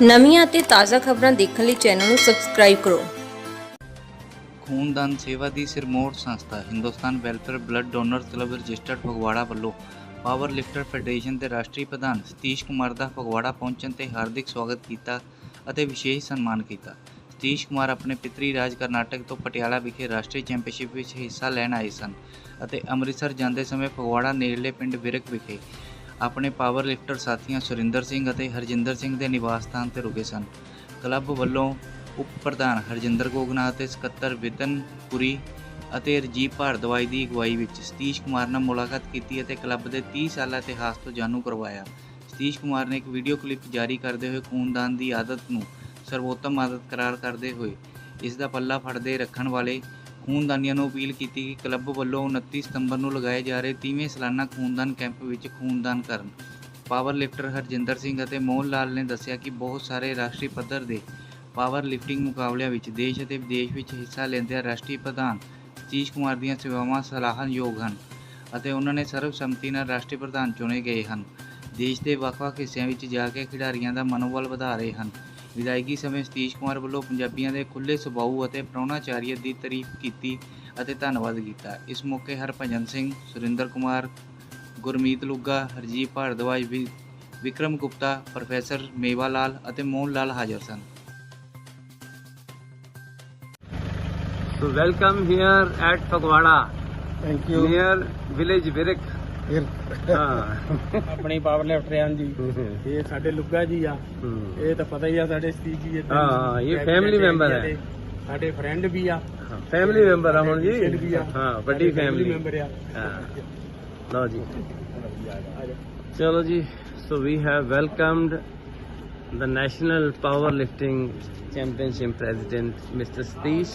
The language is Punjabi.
ਨਵੀਆਂ ਅਤੇ ਤਾਜ਼ਾ ਖਬਰਾਂ ਦੇਖਣ ਲਈ ਚੈਨਲ ਨੂੰ ਸਬਸਕ੍ਰਾਈਬ ਕਰੋ। ਖੂਨਦਾਨ ਸੇਵਾ ਦੀ ਸਿਰਮੌਰ ਸੰਸਥਾ, Hindustan welfare blood donor club registered Phagwara ਵੱਲੋਂ ਪਾਵਰ ਲਿਫਟਰ ਫੈਡਰੇਸ਼ਨ ਦੇ ਰਾਸ਼ਟਰੀ ਪ੍ਰਧਾਨ ਸਤੀਸ਼ ਕੁਮਾਰ ਦਾ ਫਗਵਾੜਾ ਪਹੁੰਚਣ ਤੇ ਹਾਰਦਿਕ ਸਵਾਗਤ ਕੀਤਾ ਅਤੇ ਵਿਸ਼ੇਸ਼ ਸਨਮਾਨ ਕੀਤਾ। ਸਤੀਸ਼ ਕੁਮਾਰ ਆਪਣੇ ਪਿਤਰੀ ਰਾਜ ਕਰਨਾਟਕ ਤੋਂ ਪਟਿਆਲਾ ਵਿਖੇ ਰਾਸ਼ਟਰੀ ਚੈਂਪੀਅਨਸ਼ਿਪ ਵਿੱਚ ਹਿੱਸਾ ਲੈਣ ਆਏ ਸਨ ਅਤੇ ਅੰਮ੍ਰਿਤਸਰ ਜਾਂਦੇ ਸਮੇਂ ਫਗਵਾੜਾ ਨੇੜਲੇ ਪਿੰਡ ਵਿਰਕ ਵਿਖੇ ਆਪਣੇ ਪਾਵਰ ਲਿਫਟਰ ਸਾਥੀਆਂ ਸੁਰਿੰਦਰ ਸਿੰਘ ਅਤੇ ਹਰਜਿੰਦਰ ਸਿੰਘ ਦੇ ਨਿਵਾਸ ਸਥਾਨ ਤੇ ਰੁਕੇ ਸਨ। ਕਲੱਬ ਵੱਲੋਂ ਉਪ ਪ੍ਰਧਾਨ ਹਰਜਿੰਦਰ ਗੋਗਨਾ ਅਤੇ ਸਕੱਤਰ ਵਿਤਨ ਪੁਰੀ ਅਤੇ ਰਜੀਵ ਭਾਰਦਵਾਜ ਦੀ ਅਗਵਾਈ ਵਿੱਚ ਸਤੀਸ਼ ਕੁਮਾਰ ਨਾਲ ਮੁਲਾਕਾਤ ਕੀਤੀ ਅਤੇ ਕਲੱਬ ਦੇ 30 ਸਾਲਾ ਇਤਿਹਾਸ ਤੋਂ ਜਾਣੂ ਕਰਵਾਇਆ। ਸਤੀਸ਼ ਕੁਮਾਰ ਨੇ ਇੱਕ ਵੀਡੀਓ ਕਲਿੱਪ ਜਾਰੀ ਕਰਦੇ ਹੋਏ ਖੂਨਦਾਨ ਦੀ ਆਦਤ ਨੂੰ ਸਰਵੋਤਮ ਆਦਤ ਕਰਾਰ ਕਰਦੇ ਹੋਏ ਇਸ ਦਾ ਪੱਲਾ ਫੜਦੇ ਰੱਖਣ ਵਾਲੇ ਖੂਨਦਾਨੀਆਂ ਨੂੰ ਅਪੀਲ ਕੀਤੀ ਕਿ ਕਲੱਬ ਵੱਲੋਂ 29 ਸਤੰਬਰ ਨੂੰ ਲਗਾਏ ਜਾ ਰਹੇ 30ਵੇਂ ਸਾਲਾਨਾ ਖੂਨਦਾਨ ਕੈਂਪ ਵਿੱਚ ਖੂਨਦਾਨ ਕਰਨ। ਪਾਵਰ ਲਿਫਟਰ ਹਰਜਿੰਦਰ ਸਿੰਘ ਅਤੇ ਮੋਹਨ ਲਾਲ ਨੇ ਦੱਸਿਆ ਕਿ ਬਹੁਤ ਸਾਰੇ ਰਾਸ਼ਟਰੀ ਪੱਧਰ ਦੇ ਪਾਵਰ ਲਿਫਟਿੰਗ ਮੁਕਾਬਲਿਆਂ ਵਿੱਚ ਦੇਸ਼ ਅਤੇ ਵਿਦੇਸ਼ ਵਿੱਚ ਹਿੱਸਾ ਲੈਂਦਿਆਂ ਰਾਸ਼ਟਰੀ ਪ੍ਰਧਾਨ ਸਤੀਸ਼ ਕੁਮਾਰ ਦੀਆਂ ਸੇਵਾਵਾਂ ਸਰਾਹਨਯੋਗ ਹਨ ਅਤੇ ਉਹਨਾਂ ਨੇ ਸਰਬਸੰਮਤੀ ਨਾਲ ਰਾਸ਼ਟਰੀ ਪ੍ਰਧਾਨ ਚੁਣੇ ਗਏ ਹਨ। ਦੇਸ਼ ਦੇ ਵੱਖ-ਵੱਖ ਹਿੱਸਿਆਂ ਵਿੱਚ ਜਾ ਕੇ ਖਿਡਾਰੀਆਂ ਦਾ ਮਨੋਬਲ ਵਧਾ ਰਹੇ ਹਨ। ਵਿਦਾਇਗੀ ਸਮੇਂ ਸਤੀਸ਼ ਕੁਮਾਰ ਵੱਲੋਂ ਪੰਜਾਬੀਆਂ ਦੇ ਖੁੱਲੇ ਸੁਭਾਅ ਅਤੇ ਪ੍ਰਾਹੁਣਾਚਾਰੀਅਤ ਦੀ ਤਾਰੀਫ ਕੀਤੀ ਅਤੇ ਧੰਨਵਾਦ ਕੀਤਾ। ਇਸ ਮੌਕੇ ਹਰਭਜਨ ਸਿੰਘ ਸੁਰਿੰਦਰ ਕੁਮਾਰ ਗੁਰਮੀਤ ਲੁੱਗਾ ਹਰਜੀਤ ਭਾਰਦਵਾਜ ਵੀ ਵਿਕਰਮ ਗੁਪਤਾ ਪ੍ਰੋਫੈਸਰ ਮੇਵਾ ਲਾਲ ਅਤੇ ਮੋਹਨ ਲਾਲ ਹਾਜ਼ਰ ਸਨ। So welcome here at Fagwada, thank you near village Virak. ਫਿਰ। ਹਾਂ। ਆਪਣੀ ਪਾਵਰ ਲਿਫਟਰ ਆਂ ਜੀ। ਇਹ ਸਾਡੇ ਲੁੱਗਾ ਜੀ ਆ। ਇਹ ਤਾਂ ਪਤਾ ਹੀ ਆ ਸਾਡੇ ਸਤੀਸ਼ ਜੀ ਏਦਾਂ ਹਾਂ, ਹਾਂ, ਇਹ family member ਹੈ। ਸਾਡੇ ਫਰੈਂਡ ਵੀ ਆ। ਫੈਮਿਲੀ ਮੈਂਬਰ ਆ ਹੁਣ ਜੀ? ਹਾਂ ਵੱਡੀ ਫੈਮਿਲੀ ਮੈਂਬਰ ਆ। ਹਾਂ। ਲਓ ਜੀ। ਚਲੋ ਜੀ so we have welcomed the national power lifting championship president mr satish.